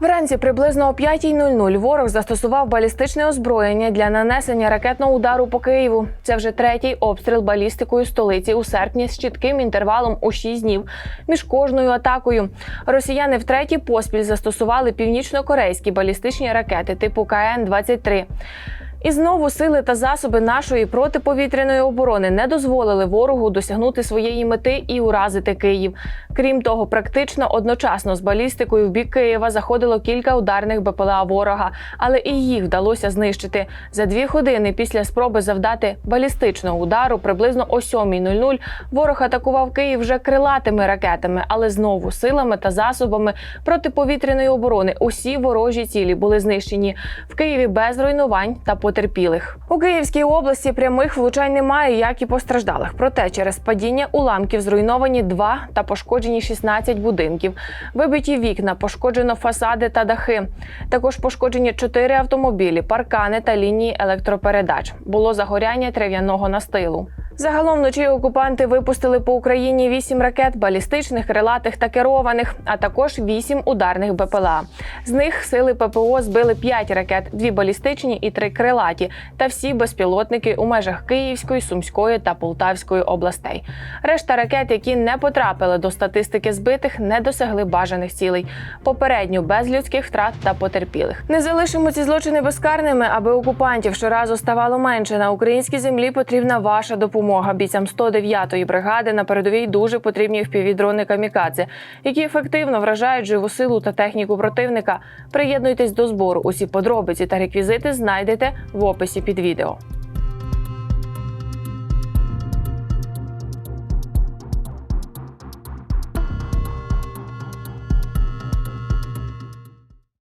Вранці приблизно о 5.00 ворог застосував балістичне озброєння для нанесення ракетного удару по Києву. Це вже третій обстріл балістикою столиці у серпні з чітким інтервалом у 6 днів між кожною атакою. Росіяни втретє поспіль застосували північно-корейські балістичні ракети типу КН-23. І знову сили та засоби нашої протиповітряної оборони не дозволили ворогу досягнути своєї мети і уразити Київ. Крім того, практично одночасно з балістикою в бік Києва заходило кілька ударних БПЛА ворога, але і їх вдалося знищити за дві години після спроби завдати балістичного удару. Приблизно о 7.00 ворог атакував Київ вже крилатими ракетами, але знову силами та засобами протиповітряної оборони. Усі ворожі цілі були знищені в Києві без руйнувань та потерпілих. У Київській області прямих влучань немає, як і постраждалих. Проте через падіння уламків зруйновані два та пошкоджені 16 будинків. Вибиті вікна, пошкоджено фасади та дахи. Також пошкоджені чотири автомобілі, паркани та лінії електропередач. Було загоряння трав'яного настилу. Загалом вночі окупанти випустили по Україні вісім ракет балістичних, крилатих та керованих, а також вісім ударних БПЛА. З них сили ППО збили п'ять ракет, дві балістичні і три крилаті, та всі безпілотники у межах Київської, Сумської та Полтавської областей. Решта ракет, які не потрапили до статистики збитих, не досягли бажаних цілей. Попередньо без людських втрат та потерпілих. Не залишимо ці злочини безкарними, аби окупантів щоразу ставало менше. На українській землі потрібна ваша допомога. Бійцям 109-ї бригади на передовій дуже потрібні впівдрони камікадзе, які ефективно вражають живу силу та техніку противника. Приєднуйтесь до збору. Усі подробиці та реквізити знайдете в описі під відео.